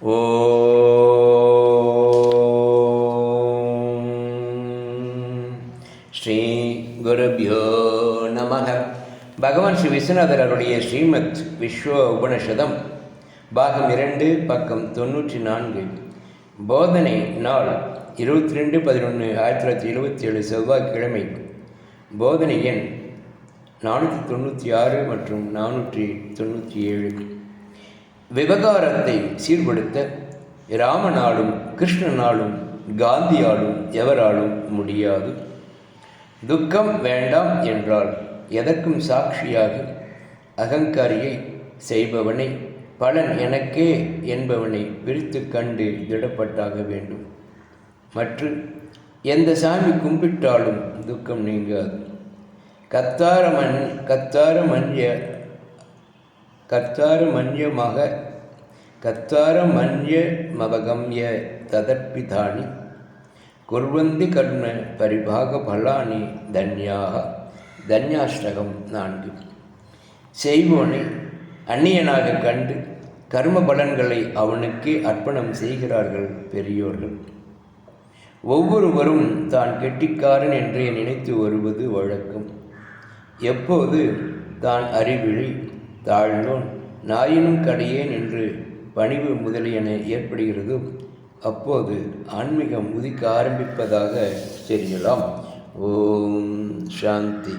ஓம் ஸ்ரீ குருபியோ நமக. பகவான் ஸ்ரீ விஸ்வநாதர் அவருடைய ஸ்ரீமத் விஸ்வ உபனிஷதம் பாகம் இரண்டு பக்கம் தொண்ணூற்றி நான்கு. போதனை நாள் இருபத்தி ரெண்டு பதினொன்று ஆயிரத்தி தொள்ளாயிரத்தி எழுபத்தி ஏழு செவ்வாய்க்கிழமை. போதனை எண் நானூற்றி தொண்ணூற்றி ஆறு மற்றும் நானூற்றி தொண்ணூற்றி ஏழு. விவகாரத்தை சீர்படுத்த ராமனாலும் கிருஷ்ணனாலும் காந்தியாலும் எவராலும் முடியாது. துக்கம் வேண்டாம் என்றால் எதற்கும் சாட்சியாக அகங்காரியை செய்பவனை பலன் எனக்கே என்பவனை பிரித்து கண்டு திடப்பட்டாக வேண்டும். மற்ற எந்த சாமி கும்பிட்டாலும் துக்கம் நீங்காது. கத்தார மண் கத்தார மன்ய கத்தார மன்யமாக கத்தார மன்ய மவகம்ய ததற்பிதானி குர்வந்தி கர்ம பரிபாக பலானி தன்யாக தன்யாஷ்டகம் நான்கு. செய்வோனை அந்நியனாக கண்டு கர்ம பலன்களை அவனுக்கே அர்ப்பணம் செய்கிறார்கள் பெரியோர்கள். ஒவ்வொருவரும் தான் கெட்டிக்காரன் என்றே நினைத்து வருவது வழக்கம். எப்போது தான் அறிவிழி தாழ்ந்தோன் நாயினும் கடையேன் நின்று பணிவு முதலியன ஏற்படுகிறதோ அப்போது ஆன்மீகம் உதிக்க ஆரம்பிப்பதாக தெரியலாம். ஓம் சாந்தி